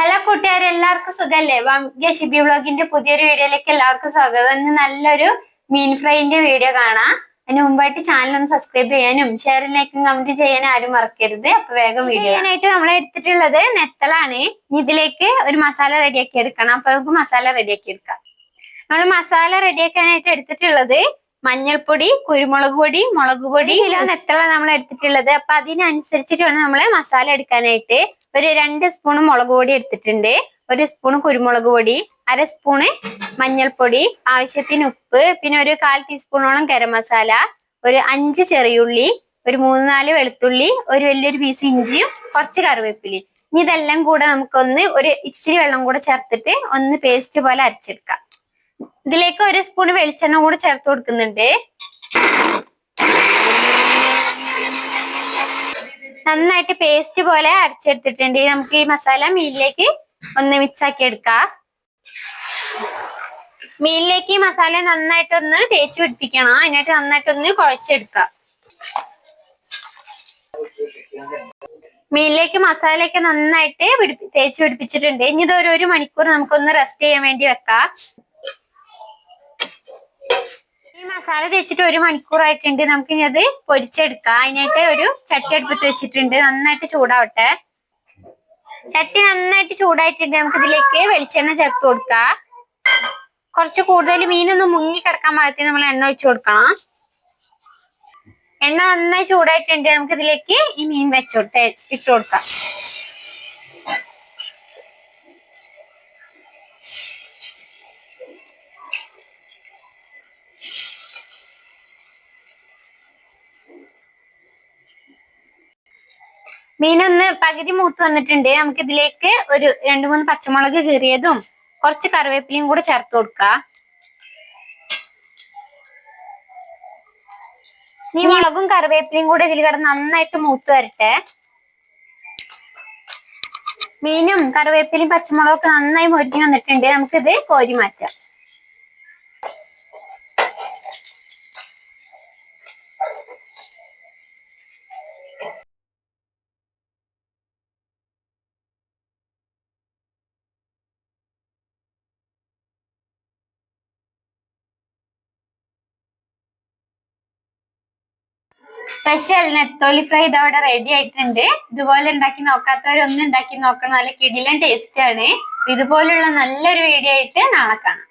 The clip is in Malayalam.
ഹലോ കൂട്ടുകാരെ എല്ലാവർക്കും സുഖല്ലേ? വംഗ്യ ഷിബി വ്ളോഗിന്റെ പുതിയൊരു വീഡിയോയിലേക്ക് എല്ലാവർക്കും സ്വാഗതം. ഇന്ന് നല്ലൊരു മീൻ ഫ്രൈന്റെ വീഡിയോ കാണാം. അതിന് മുമ്പായിട്ട് ചാനൽ ഒന്ന് സബ്സ്ക്രൈബ് ചെയ്യാനും ഷെയർ ലൈക്കും കമന്റ് ചെയ്യാനും ആരും മറക്കരുത്. അപ്പൊ വേഗം വീഡിയോ ചെയ്യാനായിട്ട് നമ്മൾ എടുത്തിട്ടുള്ളത് നെത്തലാണ്. ഇതിലേക്ക് ഒരു മസാല റെഡിയാക്കി എടുക്കണം. അപ്പൊ നമുക്ക് മസാല റെഡിയാക്കി എടുക്കാം. നമ്മൾ മസാല റെഡിയാക്കാനായിട്ട് എടുത്തിട്ടുള്ളത് മഞ്ഞൾപ്പൊടി കുരുമുളക് പൊടി മുളക് പൊടി കിലോ എത്ര നമ്മൾ എടുത്തിട്ടുള്ളത്. അപ്പൊ അതിനനുസരിച്ചിട്ട് വേണം നമ്മൾ മസാല എടുക്കാനായിട്ട്. ഒരു രണ്ട് സ്പൂൺ മുളക് പൊടി എടുത്തിട്ടുണ്ട്. ഒരു സ്പൂൺ കുരുമുളക് പൊടി അര സ്പൂണ് മഞ്ഞൾപ്പൊടി ആവശ്യത്തിന് ഉപ്പ് പിന്നെ ഒരു കാൽ ടീസ്പൂണോളം ഗരം മസാല ഒരു അഞ്ച് ചെറിയുള്ളി ഒരു മൂന്ന് നാല് വെളുത്തുള്ളി ഒരു വലിയൊരു പീസ് ഇഞ്ചിയും കുറച്ച് കറിവേപ്പിലി ഇനി ഇതെല്ലാം കൂടെ നമുക്കൊന്ന് ഒരു ഇച്ചിരി വെള്ളം കൂടെ ചേർത്തിട്ട് ഒന്ന് പേസ്റ്റ് പോലെ അരച്ചെടുക്കാം. ഇതിലേക്ക് ഒരു സ്പൂൺ വെളിച്ചെണ്ണ കൂടെ ചേർത്ത് കൊടുക്കുന്നുണ്ട്. നന്നായിട്ട് പേസ്റ്റ് പോലെ അരച്ചെടുത്തിട്ടുണ്ട്. നമുക്ക് ഈ മസാല മീനിലേക്ക് ഒന്ന് മിക്സ് ആക്കി എടുക്കാം. മീനിലേക്ക് ഈ മസാല നന്നായിട്ടൊന്ന് തേച്ച് പിടിപ്പിക്കണം. അതിനായിട്ട് നന്നായിട്ടൊന്ന് കുഴച്ചെടുക്കാം. മീനിലേക്ക് മസാലയൊക്കെ നന്നായിട്ട് തേച്ച് പിടിപ്പിച്ചിട്ടുണ്ട്. ഇനി ഇത് ഒരു മണിക്കൂർ നമുക്കൊന്ന് റെസ്റ്റ് ചെയ്യാൻ വേണ്ടി വെക്കാം ഈ മസാല തേച്ചിട്ട് ഒരു മണിക്കൂറായിട്ടുണ്ട്. നമുക്ക് ഇനി അത് പൊരിച്ചെടുക്കാം. അതിനായിട്ട് ഒരു ചട്ടി അടുപ്പത്ത് വെച്ചിട്ടുണ്ട്. നന്നായിട്ട് ചൂടാവട്ടെ. ചട്ടി നന്നായിട്ട് ചൂടായിട്ടുണ്ട്. നമുക്ക് ഇതിലേക്ക് വെളിച്ചെണ്ണ ചേർത്ത് കൊടുക്കാം. കുറച്ച് കൂടുതൽ മീനൊന്നും മുങ്ങി കിടക്കാൻ പാകത്തിന് നമ്മൾ എണ്ണ ഒഴിച്ചു കൊടുക്കണം. എണ്ണ നന്നായി ചൂടായിട്ടുണ്ട്. നമുക്ക് ഇതിലേക്ക് ഈ മീൻ വെച്ചോട്ടെ ഇട്ട് കൊടുക്കാം. മീനൊന്ന് പകുതി മൂത്ത് വന്നിട്ടുണ്ട്. നമുക്ക് ഇതിലേക്ക് ഒരു രണ്ട് മൂന്ന് പച്ചമുളക് കീറിയതും കുറച്ച് കറിവേപ്പിലയും കൂടെ ചേർത്ത് കൊടുക്ക. ഈ മുളകും കറിവേപ്പിലയും കൂടെ ഇതിൽ കിടന്ന് നന്നായിട്ട് മൂത്ത് വരട്ടെ. മീനും കറിവേപ്പിലയും പച്ചമുളകും ഒക്കെ നന്നായി മുരിഞ്ഞു വന്നിട്ടുണ്ട്. നമുക്കിത് കോരി മാറ്റാം. സ്പെഷ്യൽ നെത്തോലി ഫ്രൈ ഇതവിടെ റെഡി ആയിട്ടുണ്ട്. ഇതുപോലെ ഉണ്ടാക്കി നോക്കാത്തവരൊന്നും ഉണ്ടാക്കി നോക്കണം. നല്ല കിടിലൻ ടേസ്റ്റ് ആണ്. ഇതുപോലുള്ള നല്ലൊരു വീഡിയോ ആയിട്ട് നാളെ കാണാം.